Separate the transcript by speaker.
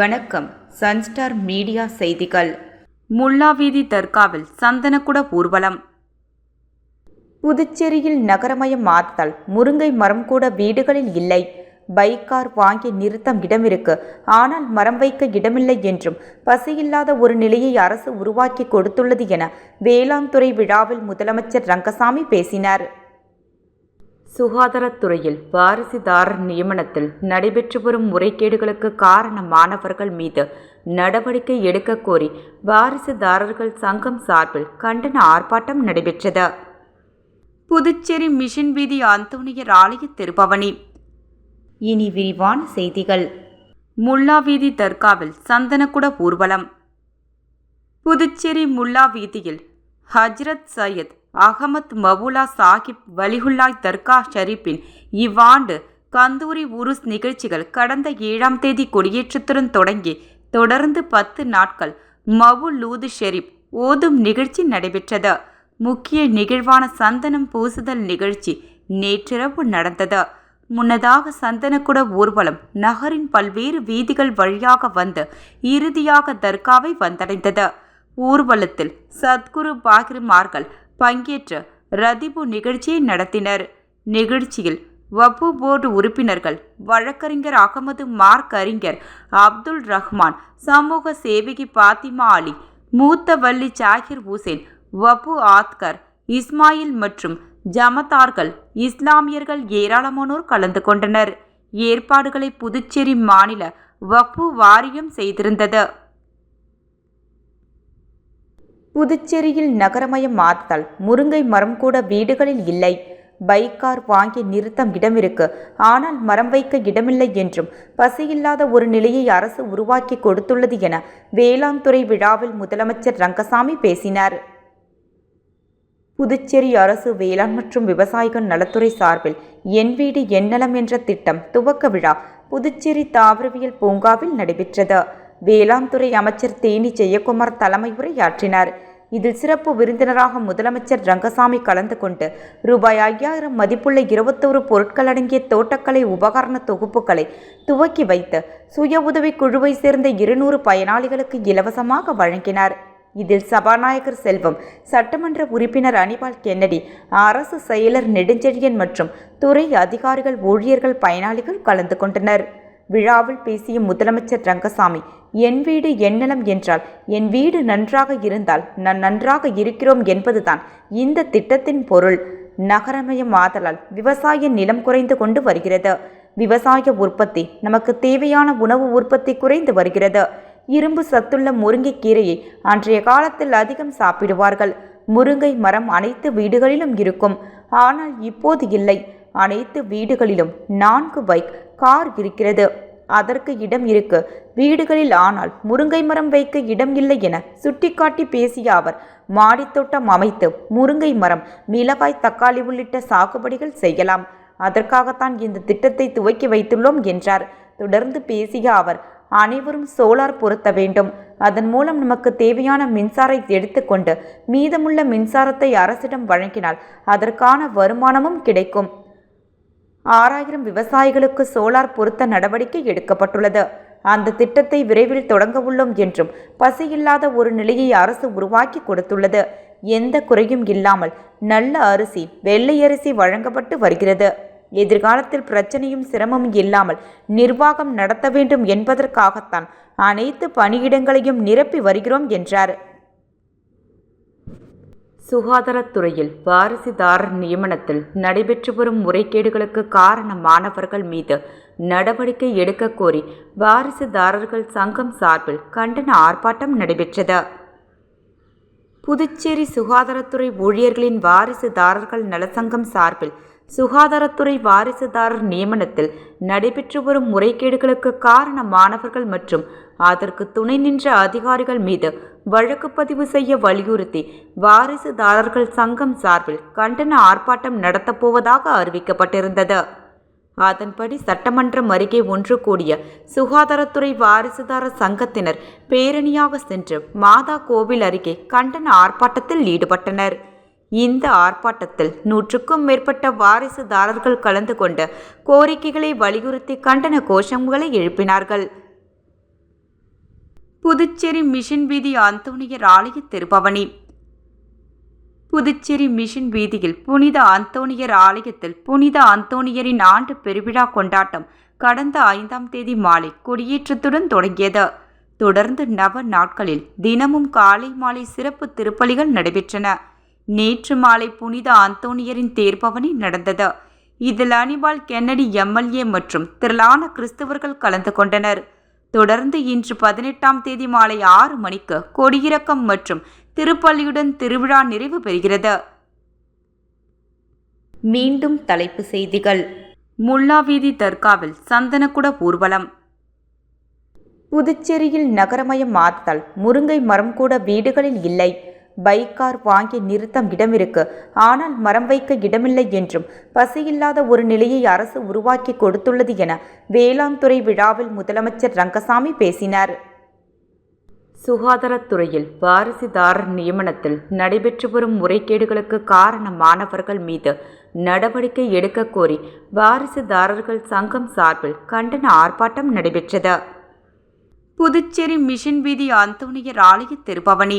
Speaker 1: வணக்கம். Sunstar media செய்திகள். முல்லாவீதி தர்காவில் சந்தனக்குட ஊர்வலம். புதுச்சேரியில் நகரமயம் மாறுதல் முருங்கை மரம் கூட வீடுகளில் இல்லை. பைக்கார் வாங்கி நிறுத்தம் இடமிருக்கு. ஆனால் மரம் வைக்க இடமில்லை என்றும் பசியில்லாத ஒரு நிலையை அரசு உருவாக்கி கொடுத்துள்ளது என வேளாண் துறை விழாவில் முதலமைச்சர் ரங்கசாமி பேசினார். சுகாதாரத்துறையில் வாரிசுதாரர் நியமனத்தில் நடைபெற்று வரும் முறைகேடுகளுக்கு காரண மாணவர்கள் மீது நடவடிக்கை எடுக்க கோரி வாரிசுதாரர்கள் சங்கம் சார்பில் கண்டன ஆர்ப்பாட்டம் நடைபெற்றது. புதுச்சேரி மிஷன் வீதி அந்தோனியர் ஆலய திருப்பவனி இனி விரிவான செய்திகள். முல்லா வீதி தர்காவில் சந்தனக்குட ஊர்வலம். புதுச்சேரி முல்லா வீதியில் ஹஜ்ரத் சையத் அகமத் மவுலா சாஹிப் வலிகுல்லாய் தர்கா ஷரீப்பின் இவ்வாண்டு கந்தூரி உருஸ் நிகழ்ச்சிகள் கடந்த ஏழாம் தேதி கொடியேற்றத்துடன் தொடங்கி தொடர்ந்து பத்து நாட்கள் மவுலூது ஷெரீப் ஓதும் நிகழ்ச்சி நடைபெற்றது. முக்கிய நிகழ்வான சந்தனம் பூசுதல் நிகழ்ச்சி நேற்றிரவு நடந்தது. முன்னதாக சந்தனக்குட ஊர்வலம் நகரின் பல்வேறு வீதிகள் வழியாக வந்து இறுதியாக தர்காவை வந்தடைந்தது. ஊர்வலத்தில் சத்குரு பாகிர்மார்கள் பங்கேற்று ரதிபு நிகழ்ச்சியை நடத்தினர். நிகழ்ச்சியில் வப்பு போர்டு உறுப்பினர்கள் வழக்கறிஞர் அகமது மார்க் அறிஞர் அப்துல் ரஹ்மான் சமூக சேவகி பாத்திமா அலி மூத்த வள்ளி ஜாகிர் ஹுசேன் வப்பு ஆத்கர் இஸ்மாயில் மற்றும் ஜமத்தார்கள் இஸ்லாமியர்கள் ஏராளமானோர் கலந்து கொண்டனர். ஏற்பாடுகளை புதுச்சேரி மாநில வப்பு வாரியம் செய்திருந்தது. புதுச்சேரியில் நகரமயம் மாறுதல் முருங்கை மரம் கூட வீடுகளில் இல்லை. பைக்கார் வாங்கி நிறுத்தம் இடமிருக்கு ஆனால் மரம் வைக்க இடமில்லை என்றும் பசியில்லாத ஒரு நிலையை அரசு உருவாக்கி கொடுத்துள்ளது என வேளாண் துறை விழாவில் முதலமைச்சர் ரங்கசாமி பேசினார். புதுச்சேரி அரசு வேளாண் மற்றும் விவசாயிகள் நலத்துறை சார்பில் என் வீடு எண்ணலம் என்ற திட்டம் துவக்க விழா புதுச்சேரி தாவரவியல் பூங்காவில் நடைபெற்றது. வேளாண் துறை அமைச்சர் தேனி ஜெயக்குமார் தலைமை உரையாற்றினார் இதில் சிறப்பு விருந்தினராக முதலமைச்சர் ரங்கசாமி கலந்து கொண்டு ரூபாய் ஐயாயிரம் மதிப்புள்ள இருபத்தோரு பொருட்கள் அடங்கிய தோட்டக்கலை உபகரண தொகுப்புகளை துவக்கி வைத்து சுய உதவி குழுவை சேர்ந்த இருநூறு பயனாளிகளுக்கு இலவசமாக வழங்கினார். இதில் சபாநாயகர் செல்வம் சட்டமன்ற உறுப்பினர் அனிபால் கென்னடி அரசு செயலர் நெடுஞ்செழியன் மற்றும் துறை அதிகாரிகள் ஊழியர்கள் பயனாளிகள் கலந்து கொண்டனர். விழாவில் பேசிய முதலமைச்சர் ரங்கசாமி என் வீடு என்னலம் என்றால் என் வீடு நன்றாக இருந்தால் நான் நன்றாக இருக்கிறோம் என்பதுதான் இந்த திட்டத்தின் பொருள். நகரமயம் ஆதலால் விவசாய நிலம் குறைந்து கொண்டு வருகிறது. விவசாய உற்பத்தி நமக்கு தேவையான உணவு உற்பத்தி குறைந்து வருகிறது. இரும்பு சத்துள்ள முருங்கைக்கீரையை அன்றைய காலத்தில் அதிகம் சாப்பிடுவார்கள். முருங்கை மரம் அனைத்து வீடுகளிலும் இருக்கும். ஆனால் இப்போது இல்லை. அனைத்து வீடுகளிலும் நான்கு பைக் கார் இருக்கிறது. அதற்கு இடம் இருக்கு. வீடுகளில் ஆனால் முருங்கை மரம் வைக்க இடம் இல்லை என சுட்டிக்காட்டி பேசிய அவர் மாடித்தோட்டம் அமைத்து முருங்கை மரம் மிளகாய் தக்காளி உள்ளிட்ட சாகுபடிகள் செய்யலாம். அதற்காகத்தான் இந்த திட்டத்தை துவக்கி வைத்துள்ளோம் என்றார். தொடர்ந்து பேசிய அவர் அனைவரும் சோலார் பொருத்த வேண்டும். அதன் மூலம் நமக்கு தேவையான மின்சாரத்தை எடுத்துக்கொண்டு மீதமுள்ள மின்சாரத்தை அரசிடம் வழங்கினால் அதற்கான வருமானமும் கிடைக்கும். ஆறாயிரம் விவசாயிகளுக்கு சோலார் பொருத்த நடவடிக்கை எடுக்கப்பட்டுள்ளது. அந்த திட்டத்தை விரைவில் தொடங்க உள்ளோம் என்றும் பசியில்லாத ஒரு நிலையை அரசு உருவாக்கி கொடுத்துள்ளது. எந்த குறையும் இல்லாமல் நல்ல அரிசி வெள்ளை அரிசி வழங்கப்பட்டு வருகிறது. எதிர்காலத்தில் பிரச்சனையும் சிரமமும் இல்லாமல் நிர்வாகம் நடத்த வேண்டும் என்பதற்காகத்தான் அனைத்து பணியிடங்களையும் நிரப்பி வருகிறோம் என்றார். சுகாதாரத்துறையில் வாரிசுதாரர் நியமனத்தில் நடைபெற்று வரும் முறைகேடுகளுக்கு காரண மாணவர்கள் மீது நடவடிக்கை எடுக்க கோரி வாரிசுதாரர்கள் சங்கம் சார்பில் கண்டன ஆர்ப்பாட்டம் நடைபெற்றது. புதுச்சேரி சுகாதாரத்துறை ஊழியர்களின் வாரிசுதாரர்கள் நலசங்கம் சார்பில் சுகாதாரத்துறை வாரிசுதாரர் நியமனத்தில் நடைபெற்று வரும் முறைகேடுகளுக்கு காரண மாணவர்கள் மற்றும் அதற்கு துணை நின்ற அதிகாரிகள் மீது வழக்கு பதிவு செய்ய வலியுறுத்தி வாரிசுதாரர்கள் சங்கம் சார்பில் கண்டன ஆர்ப்பாட்டம் நடத்தப்போவதாக அறிவிக்கப்பட்டிருந்தது. அதன்படி சட்டமன்றம் அருகே ஒன்று கூடிய சுகாதாரத்துறை வாரிசுதார சங்கத்தினர் பேரணியாக சென்று மாதா கோவில் அருகே கண்டன ஆர்ப்பாட்டத்தில் ஈடுபட்டனர். இந்த ஆர்ப்பாட்டத்தில் நூற்றுக்கும் மேற்பட்ட வாரிசுதாரர்கள் கலந்து கொண்டு கோரிக்கைகளை வலியுறுத்தி கண்டன கோஷங்களை எழுப்பினார்கள். புதுச்சேரி மிஷன் வீதி அந்தோணியர் ஆலய திருபவனி. புதுச்சேரி மிஷன் வீதியில் புனித அந்தோணியர் ஆலயத்தில் புனித அந்தோணியரின் ஆண்டு பெருவிழா கொண்டாட்டம் கடந்த ஐந்தாம் தேதி மாலை கொடியேற்றத்துடன் தொடங்கியது. தொடர்ந்து நவ நாட்களில் தினமும் காலை மாலை சிறப்பு திருப்பலிகள் நடைபெற்றன. நேற்று மாலை புனித அந்தோணியரின் தேர்பவனி நடந்தது. இதில் அனிபால் கென்னடி எம்எல்ஏ மற்றும் திரளான கிறிஸ்தவர்கள் கலந்து கொண்டனர். தொடர்ந்து இன்று பதினெட்டாம் தேதி மாலை ஆறு மணிக்கு கொடியிறக்கம் மற்றும் திருப்பள்ளியுடன் திருவிழா நிறைவு பெறுகிறது. மீண்டும் தலைப்பு செய்திகள். முல்லாவீதி தர்காவில் சந்தனக்குட ஊர்வலம். புதுச்சேரியில் நகரமயம் மாறுதல் முருங்கை மரம் கூட வீடுகளில் இல்லை. பைக் கார் வாங்கி நிறுத்தம் இடமிருக்கு. ஆனால் மரம் வைக்க இடமில்லை என்றும் பசியில்லாத ஒரு நிலையை அரசு உருவாக்கி கொடுத்துள்ளது என வேளாண் துறை விழாவில் முதலமைச்சர் ரங்கசாமி பேசினார். சுகாதாரத்துறையில் வாரிசுதாரர் நியமனத்தில் நடைபெற்று வரும் முறைகேடுகளுக்கு காரணமானவர்கள் மீது நடவடிக்கை எடுக்க கோரி வாரிசுதாரர்கள் சங்கம் சார்பில் கண்டன ஆர்ப்பாட்டம் நடைபெற்றது. புதுச்சேரி மிஷன் வீதி அந்தோனியர் ஆலய திருப்பவனி